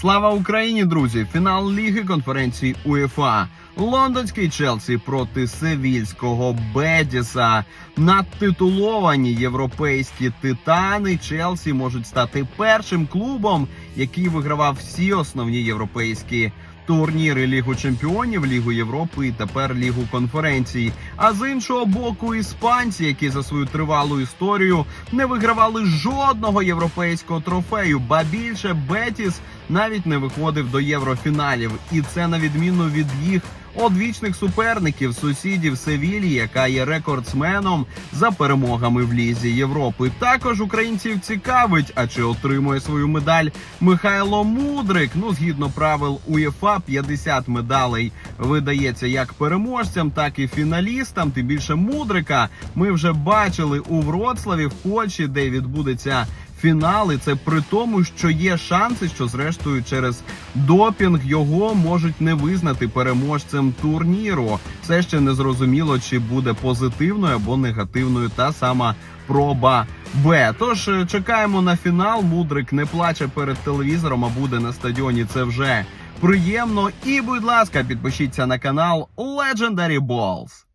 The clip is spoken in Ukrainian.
Слава Україні, друзі! Фінал ліги конференції УЄФА. Лондонський Челсі проти Севільського Бетіса. Надтитуловані європейські титани Челсі можуть стати першим клубом, який вигравав всі основні європейські турніри Лігу Чемпіонів, Лігу Європи і тепер Лігу конференцій. А з іншого боку, іспанці, які за свою тривалу історію не вигравали жодного європейського трофею, ба більше Бетіс навіть не виходив до єврофіналів, і це на відміну від їх одвічних суперників, сусідів Севілі, яка є рекордсменом за перемогами в лізі Європи. Також українців цікавить, а чи отримує свою медаль Михайло Мудрик. Ну, згідно правил УЄФА, 50 медалей видається як переможцям, так і фіналістам. Тим більше Мудрика ми вже бачили у Вроцлаві в Польщі, де відбудеться фінал. І це при тому, що є шанси, що зрештою через допінг його можуть не визнати переможцем турніру. Все ще не зрозуміло, чи буде позитивною або негативною та сама проба Б. Тож е, чекаємо на фінал. Мудрик не плаче перед телевізором, а буде на стадіоні. Це вже приємно. І, будь ласка, підпишіться на канал Legendary Balls.